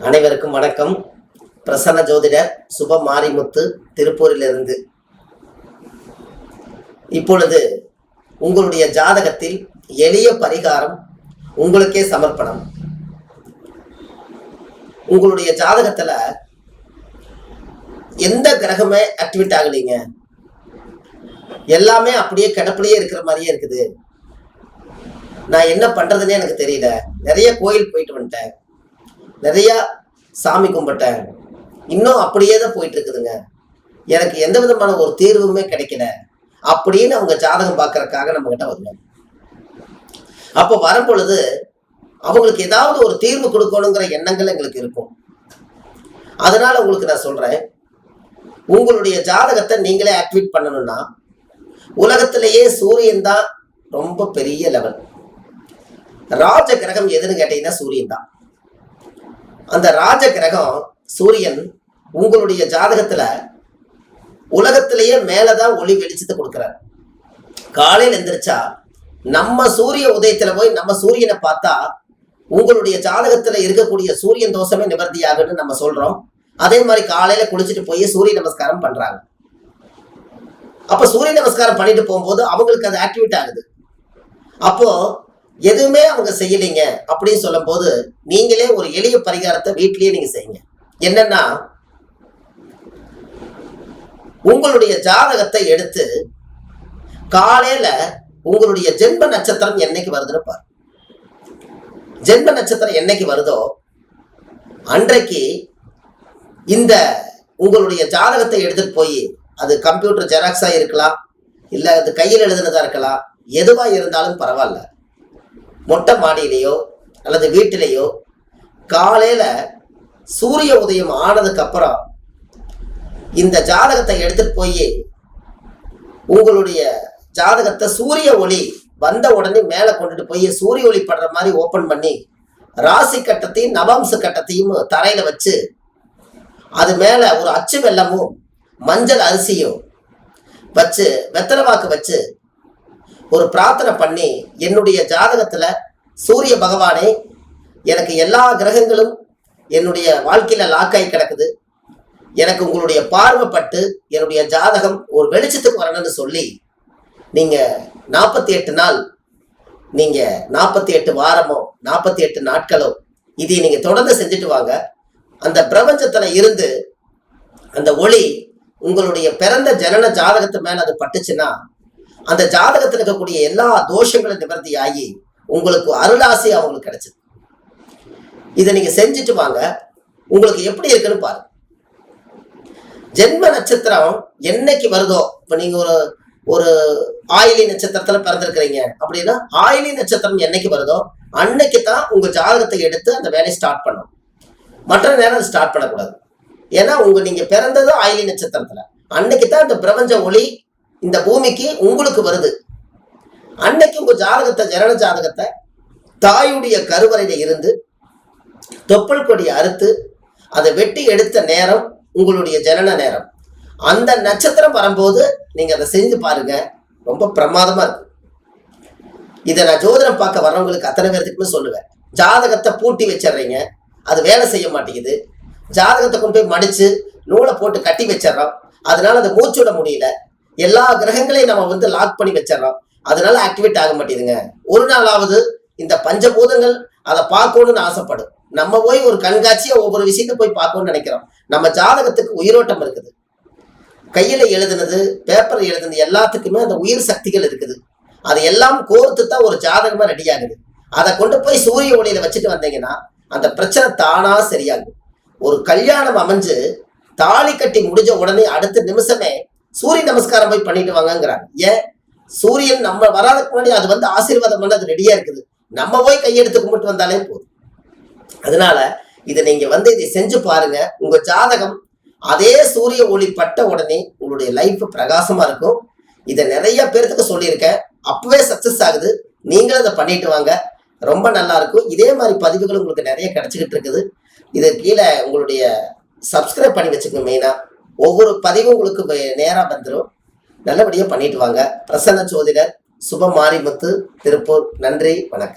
அனைவருக்கும் வணக்கம். பிரசன்ன ஜோதிடர் சுப மாரிமுத்து திருப்பூரிலிருந்து. இப்பொழுது உங்களுடைய ஜாதகத்தில் எளிய பரிகாரம் உங்களுக்கே சமர்ப்பணம். உங்களுடைய ஜாதகத்துல எந்த கிரகமே ஆக்டிவேட் ஆகலைங்க. எல்லாமே அப்படியே கிடப்பிலேயே இருக்கிற மாதிரியே இருக்குது. நான் என்ன பண்றதுன்னே எனக்கு தெரியல. நிறைய கோயில் போயிட்டு வந்துட்டேன். நிறையா சாமி கும்பிட்டேன். இன்னும் அப்படியே தான் போயிட்டு இருக்குதுங்க எனக்கு எந்த விதமான ஒரு தீர்வுமே கிடைக்கல. அப்படின்னு அவங்க ஜாதகம் பார்க்கறக்காக நம்ம கிட்ட வருவாங்க அப்போ வரும்பொழுது அவங்களுக்கு ஏதாவது ஒரு தீர்வு கொடுக்கணுங்கிற எண்ணங்கள் எங்களுக்கு இருக்கும். அதனால உங்களுக்கு நான் சொல்றேன். உங்களுடைய ஜாதகத்தை நீங்களே ஆக்டிவேட் பண்ணணும்னா உலகத்திலேயே சூரியன் தான் ரொம்ப பெரிய லெவல் ராஜ கிரகம் எதுன்னு கேட்டீங்கன்னா சூரியன் தான். அந்த ராஜ கிரகம் சூரியன் உங்களுடைய ஜாதகத்துல உலகத்திலேயே மேலதான் ஒளி வெளிச்சத்தை கொடுக்கிறார். காலையில் எந்திரிச்சா நம்ம சூரிய உதயத்துல போய் நம்ம சூரியனை பார்த்தா உங்களுடைய ஜாதகத்துல இருக்கக்கூடிய சூரியன் தோஷமே நிவர்த்தி ஆகுன்னு நம்ம சொல்றோம். அதே மாதிரி காலையில குளிச்சுட்டு போய் சூரிய நமஸ்காரம் பண்றாங்க. அப்ப சூரிய நமஸ்காரம் பண்ணிட்டு போகும்போது அவங்களுக்கு அது ஆக்டிவேட் ஆகுது. அப்போ எதுவுமே அவங்க செய்யலைங்க அப்படின்னு சொல்லும் போது நீங்களே ஒரு எளிய பரிகாரத்தை வீட்டிலேயே நீங்க செய்யுங்க. என்னன்னா உங்களுடைய ஜாதகத்தை எடுத்து காலையில உங்களுடைய ஜென்ம நட்சத்திரம் என்னைக்கு வருதுன்னு பாரு ஜென்ம நட்சத்திரம் என்னைக்கு வருதோ அன்றைக்கு இந்த உங்களுடைய ஜாதகத்தை எடுத்துட்டு போய் அது கம்ப்யூட்டர் ஜெராக்ஸா இருக்கலாம் இல்ல அது கையில் எழுதுனதா இருக்கலாம் எதுவா இருந்தாலும் பரவாயில்ல. மொட்டை மாடியிலையோ அல்லது வீட்டிலேயோ காலையில் சூரிய உதயம் ஆனதுக்கு அப்புறம் இந்த ஜாதகத்தை எடுத்துட்டு போய் உங்களுடைய ஜாதகத்தை சூரிய ஒளி வந்த உடனே மேலே கொண்டுட்டு போய் சூரிய ஒளி படுற மாதிரி ஓப்பன் பண்ணி ராசி கட்டத்தையும் நவம்ச கட்டத்தையும் தரையில வச்சு அது மேல ஒரு அச்சு வெள்ளமும் மஞ்சள் அரிசியும் வச்சு வெத்தலை வாக்கு வச்சு ஒரு பிரார்த்தனை பண்ணி என்னுடைய ஜாதகத்தில் சூரிய பகவானே எனக்கு எல்லா கிரகங்களும் என்னுடைய வாழ்க்கையில் லாக்காகி கிடக்குது. எனக்கு உங்களுடைய பார்வைப்பட்டு என்னுடைய ஜாதகம் ஒரு வெளிச்சத்துக்கு வரணும்னு சொல்லி நீங்கள் நாற்பத்தி எட்டு நாள் நீங்கள் நாற்பத்தி எட்டு வாரமோ நாற்பத்தி எட்டு நாட்களோ இதை நீங்கள் தொடர்ந்து செஞ்சுட்டு வாங்க. அந்த பிரபஞ்சத்தில் இருந்து அந்த ஒளி உங்களுடைய பிறந்த ஜனன ஜாதகத்து மேலே அது பட்டுச்சுன்னா அந்த ஜாதகத்தில் இருக்கக்கூடிய எல்லா தோஷங்களும் நிவர்த்தி ஆகி உங்களுக்கு அருளாசி அவங்களுக்கு கிடைச்சது. இதை நீங்க செஞ்சுட்டு வாங்க. உங்களுக்கு எப்படி இருக்குன்னு பாருங்க. ஜென்ம நட்சத்திரம் என்னைக்கு வருதோ இப்ப நீங்க ஒரு ஒரு ஆயிலி நட்சத்திரத்துல பிறந்திருக்கிறீங்க அப்படின்னா ஆயிலி நட்சத்திரம் என்னைக்கு வருதோ அன்னைக்கு தான் உங்க ஜாதகத்தை எடுத்து அந்த வேலையை ஸ்டார்ட் பண்ணும் மற்ற நேரம் ஸ்டார்ட் பண்ணக்கூடாது. ஏன்னா உங்க நீங்க பிறந்ததும் ஆயிலி நட்சத்திரத்துல. அன்னைக்கு தான் இந்த பிரபஞ்ச ஒளி இந்த பூமிக்கு உங்களுக்கு வருது. அன்னைக்கு உங்க ஜாதகத்தை ஜனன ஜாதகத்தை தாயுடைய கருவறையில இருந்து தொப்புள் கொடியை அறுத்து அதை வெட்டி எடுத்த நேரம் உங்களுடைய ஜனன நேரம். அந்த நட்சத்திரம் வரும்போது நீங்க அதை செஞ்சு பாருங்க. ரொம்ப பிரமாதமா இருக்கு. இதை நான் ஜோதிடம் பார்க்க வர்றவங்களுக்கு அத்தனை பேர்த்துக்குமே சொல்லுவேன். ஜாதகத்தை பூட்டி வச்சிடுறீங்க. அது வேலை செய்ய மாட்டேங்குது. ஜாதகத்தை கொண்டு போய் மடிச்சு நூலை போட்டு கட்டி வச்சிடறோம். அதனால அதை மூச்சு விட முடியல. எல்லா கிரகங்களையும் நம்ம வந்து லாக் பண்ணி வச்சிடறோம். அதனால ஆக்டிவேட் ஆக மாட்டேங்குதுங்க. ஒரு நாளாவது இந்த பஞ்சபூதங்கள் அதை பார்க்கணும்னு ஆசைப்படும். நம்ம போய் ஒரு கண்காட்சியை ஒவ்வொரு விஷயத்த போய் பார்க்கணும்னு நினைக்கிறோம். நம்ம ஜாதகத்துக்கு உயிரோட்டம் இருக்குது. கையில எழுதுனது பேப்பர் எழுதுனது எல்லாத்துக்குமே அந்த உயிர் சக்திகள் இருக்குது. அது எல்லாம் கோர்த்து தான் ஒரு ஜாதகமா ரெடி ஆகுது. அதை கொண்டு போய் சூரிய ஒளியில வச்சுட்டு வந்தீங்கன்னா அந்த பிரச்சனை தானா சரியாகும். ஒரு கல்யாணம் அமைஞ்சு தாலி கட்டி முடிஞ்ச உடனே அடுத்த நிமிஷமே சூரிய நமஸ்காரம் போய் பண்ணிட்டு வாங்கங்கிறார் ஏன்? சூரியன் நம்ம வராதுக்கு முன்னாடி அது வந்து ஆசீர்வாதம் பண்ண அது ரெடியா இருக்குது. நம்ம போய் கையெடுத்து கும்பிட்டு வந்தாலே போதும். அதனால இதை நீங்க வந்து இதை செஞ்சு பாருங்க. உங்க ஜாதகம் அதே சூரிய ஒளி பட்ட உடனே உங்களுடைய லைஃப் பிரகாசமா இருக்கும். இதை நிறைய பேர்த்துக்கு சொல்லியிருக்கேன். அப்பவே சக்சஸ் ஆகுது. நீங்களும் அதை பண்ணிட்டு வாங்க. ரொம்ப நல்லா இருக்கும். இதே மாதிரி பதிவுகள் உங்களுக்கு நிறைய கிடைச்சிக்கிட்டு இருக்குது. இது கீழே உங்களுடைய சப்ஸ்கிரைப் பண்ணி வச்சுக்கோங்க மெயினாக ஒவ்வொரு பதிவும் உங்களுக்கு நேரா வந்துடும் நல்லபடியா பண்ணிட்டு வாங்க. பிரசன்ன ஜோதிடர் சுப மாரிமுத்து திருப்பூர். நன்றி வணக்கம்.